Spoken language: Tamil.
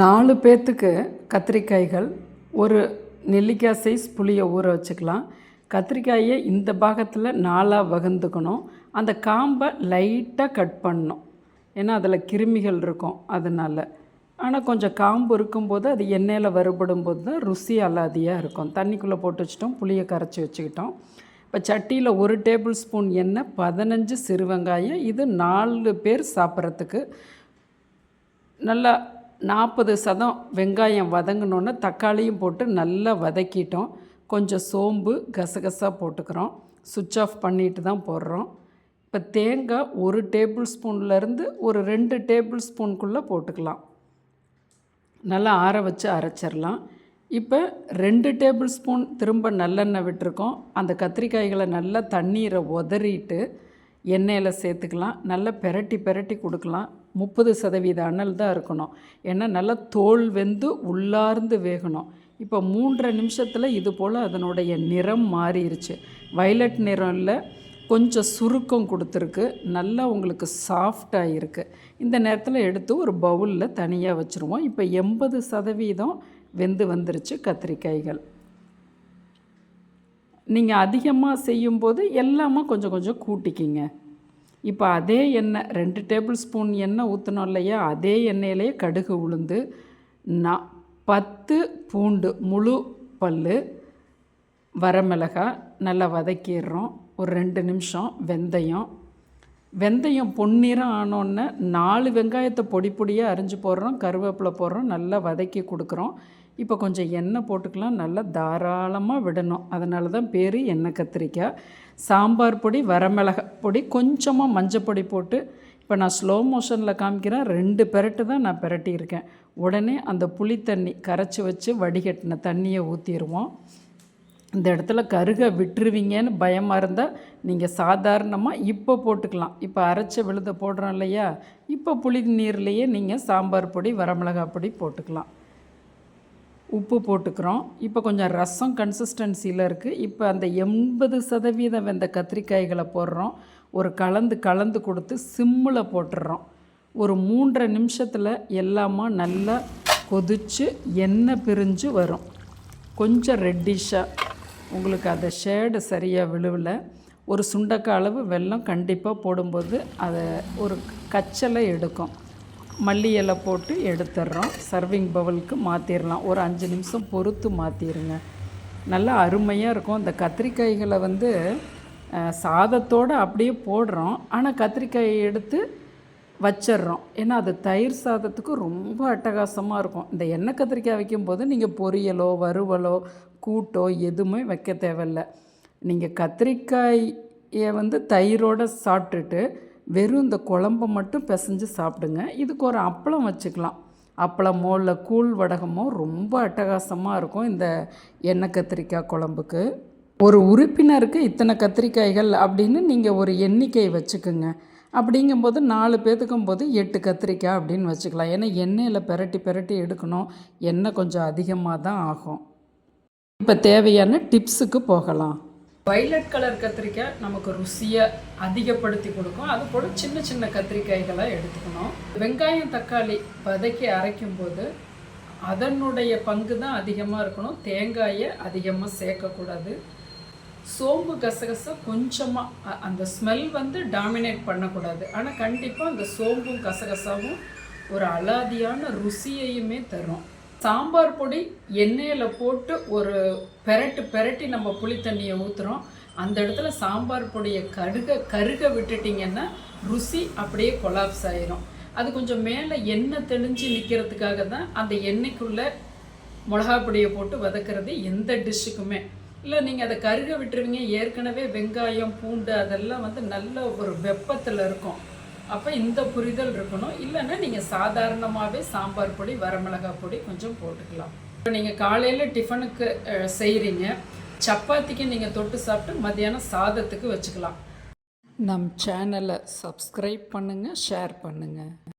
நாலு பேர்த்துக்கு கத்திரிக்காய்கள் ஒரு நெல்லிக்காய் சைஸ் புளியை ஊற வச்சுக்கலாம். கத்திரிக்காயை இந்த பாகத்தில் நாலாக வகுந்துக்கணும். அந்த காம்பை லைட்டாக கட் பண்ணணும். ஏன்னா அதில் கிருமிகள் இருக்கும் அதனால். ஆனால் கொஞ்சம் காம்பு இருக்கும்போது அது எண்ணெயில் வறுபடும் போது தான் ருசி அலாதியாக இருக்கும். தண்ணிக்குள்ளே போட்டு வச்சிட்டோம் புளியை கரைச்சி வச்சுக்கிட்டோம். இப்போ சட்டியில் ஒரு டேபிள் ஸ்பூன் எண்ணெய் பதினஞ்சு சிறு வெங்காயம் இது நாலு பேர் சாப்பிட்றதுக்கு நல்லா நாற்பது சதம் வெங்காயம் வதங்கினோன்னே தக்காளியும் போட்டு நல்லா வதக்கிட்டோம். கொஞ்சம் சோம்பு கசகசா போட்டுக்கிறோம். சுவிட்ச் ஆஃப் பண்ணிட்டு தான் போடுறோம். இப்போ தேங்காய் ஒரு டேபிள் ஸ்பூன்லேருந்து ஒரு ரெண்டு டேபிள் ஸ்பூனுக்குள்ளே போட்டுக்கலாம். நல்லா ஆற வச்சு அரைச்சிடலாம். இப்போ ரெண்டு டேபிள் ஸ்பூன் திரும்ப நல்லெண்ணெய் விட்டுருக்கோம். அந்த கத்திரிக்காய்களை நல்லா தண்ணீரை உதறிட்டு எண்ணெயில் சேர்த்துக்கலாம். நல்லா பெரட்டி பெரட்டி கொடுக்கலாம். முப்பது சதவீத அனல் தான் இருக்கணும். ஏன்னா நல்லா தோல் வெந்து உள்ளார்ந்து வேகணும். இப்போ மூன்றரை நிமிஷத்தில் இது போல் அதனுடைய நிறம் மாறிடுச்சு வயலட் நிறம் இல்லை கொஞ்சம் சுருக்கம் கொடுத்துருக்கு. நல்லா உங்களுக்கு சாஃப்டாக இருக்குது இந்த நேரத்தில் எடுத்து ஒரு பவுலில் தனியாக வச்சுருவோம். இப்போ எண்பது சதவீதம் வெந்து வந்துருச்சு கத்திரிக்காய்கள். நீங்கள் அதிகமாக செய்யும்போது எல்லாமே கொஞ்சம் கொஞ்சம் கூட்டிக்கிங்க. இப்போ அதே எண்ணெய் ரெண்டு டேபிள் ஸ்பூன் எண்ணெய் ஊற்றணும் இல்லையா? அதே எண்ணெயிலேயே கடுகு உளுந்து நான் பத்து பூண்டு முழு பல் வரமிளகாய் நல்லா வதக்கிடுறோம். ஒரு ரெண்டு நிமிஷம் வெந்தயம் வெந்தயம் பொன்னிறம் ஆனோடனே நாலு வெங்காயத்தை பொடி பொடியாக அரிஞ்சு போடுறோம் கருவேப்பிலை போடுறோம் நல்லா வதக்கி கொடுக்குறோம். இப்போ கொஞ்சம் எண்ணெய் போட்டுக்கலாம் நல்லா தாராளமாக விடணும். அதனால தான் பேர் எண்ணெய் கத்திரிக்காய் சாம்பார் பொடி வரமிளகா பொடி கொஞ்சமாக மஞ்சப்பொடி போட்டு இப்போ நான் ஸ்லோ மோஷனில் காமிக்கிறேன். ரெண்டு பெரட்டு தான் நான் பெரட்டியிருக்கேன். உடனே அந்த புளி தண்ணி கரைச்சி வச்சு வடிகட்டின தண்ணியை ஊற்றிடுவோம் இந்த இடத்துல கருக விட்டுருவீங்கன்னு பயமாக இருந்தால் நீங்கள் சாதாரணமாக இப்போ போட்டுக்கலாம். இப்போ அரைச்ச விழுத போடுறோம் இல்லையா? இப்போ புளி நீர்லேயே நீங்கள் சாம்பார் பொடி வரமிளகா பொடி போட்டுக்கலாம். உப்பு போட்டுக்கிறோம். இப்போ கொஞ்சம் ரசம் கன்சிஸ்டன்சியில் இருக்குது இப்போ அந்த எண்பது சதவீதம் வெந்த கத்திரிக்காய்களை போடுறோம். ஒரு கலந்து கலந்து கொடுத்து சிம்மில் போட்டுடுறோம் ஒரு மூன்றரை நிமிஷத்தில் எல்லாமா நல்லா கொதித்து எண்ணெய் பிரிஞ்சு வரும். கொஞ்சம் ரெட்டிஷாக உங்களுக்கு அந்த ஷேடு சரியாக விழுவில். ஒரு சுண்டக்காய் அளவு வெல்லம் கண்டிப்பாக போடும்போது அதை ஒரு கச்சலை எடுக்கும். மல்லி இலை போட்டு எடுத்துடுறோம் சர்விங் பவுலுக்கு மாற்றிடலாம் ஒரு அஞ்சு நிமிஷம் பொறுத்து மாற்றிடுங்க நல்லா அருமையாக இருக்கும். இந்த கத்திரிக்காய்களை வந்து சாதத்தோடு அப்படியே போடுறோம். ஆனால் கத்திரிக்காயை எடுத்து வச்சிட்றோம். ஏன்னா அது தயிர் சாதத்துக்கு ரொம்ப அட்டகாசமாக இருக்கும். இந்த எண்ணெய் கத்திரிக்காய் வைக்கும்போது நீங்கள் பொரியலோ வறுவலோ கூட்டோ எதுவுமே வைக்க தேவையில்ல. நீங்கள் கத்திரிக்காயை வந்து தயிரோடு சாப்பிட்டுட்டு வெறும் இந்த குழம்ப மட்டும் பிசைஞ்சு சாப்பிடுங்க. இதுக்கு ஒரு அப்பளம் வச்சுக்கலாம். அப்பளமோ இல்லை கூழ் வடகமோ ரொம்ப அட்டகாசமாக இருக்கும் இந்த எண்ணெய் கத்திரிக்காய் குழம்புக்கு. ஒரு உறுப்பினருக்கு இத்தனை கத்திரிக்காய்கள் அப்படின்னு நீங்கள் ஒரு எண்ணிக்கை வச்சுக்கோங்க. அப்படிங்கும்போது நாலு பேர்த்துக்கும் போது எட்டு கத்திரிக்காய் அப்படின்னு வச்சுக்கலாம். ஏன்னா எண்ணெயில் பெரட்டி பெரட்டி எடுக்கணும். எண்ணெய் கொஞ்சம் அதிகமாக தான் ஆகும். இப்போ தேவையான டிப்ஸுக்கு போகலாம். வைலட் கலர் கத்திரிக்காய் நமக்கு ருசியை அதிகப்படுத்தி கொடுக்கும். அது போல் சின்ன சின்ன கத்திரிக்காய்களை எடுத்துக்கணும். வெங்காயம் தக்காளி வதக்கி அரைக்கும் போது அதனுடைய பங்கு தான் அதிகமாக இருக்கணும். தேங்காயை அதிகமாக சேர்க்கக்கூடாது. சோம்பு கசகசா கொஞ்சமாக அந்த ஸ்மெல் வந்து டாமினேட் பண்ணக்கூடாது. ஆனால் கண்டிப்பாக அந்த சோம்பும் கசகசாவும் ஒரு அலாதியான ருசியையுமே தரும். சாம்பார் பொடி எண்ணெயில் போட்டு ஒரு பெரட்டு பெரட்டி நம்ம புளி தண்ணியை ஊற்றுறோம் அந்த இடத்துல சாம்பார் பொடியை கருக கருக விட்டுட்டிங்கன்னா ருசி அப்படியே கொலாப்ஸ் ஆயிரும். அது கொஞ்சம் மேலே எண்ணெய் தெளிஞ்சு நிற்கிறதுக்காக தான் அந்த எண்ணெய்க்குள்ளே மிளகா பொடியை போட்டு வதக்கிறது எந்த டிஷ்ஷுக்குமே இல்லை நீங்கள் அதை கருக விட்டுருவீங்க. ஏற்கனவே வெங்காயம் பூண்டு அதெல்லாம் வந்து நல்ல ஒரு வெப்பத்தில் இருக்கும். அப்போ இந்த புரிதல் இருக்கணும். இல்லைன்னா நீங்கள் சாதாரணமாகவே சாம்பார் பொடி வரமிளகாய் பொடி கொஞ்சம் போட்டுக்கலாம். இப்போ நீங்கள் காலையில் டிஃபனுக்கு செய்கிறீங்க சப்பாத்திக்கு நீங்கள் தொட்டு சாப்பிட்டு மத்தியானம் சாதத்துக்கு வச்சுக்கலாம். நம் சேனலை சப்ஸ்கிரைப் பண்ணுங்கள் ஷேர் பண்ணுங்கள்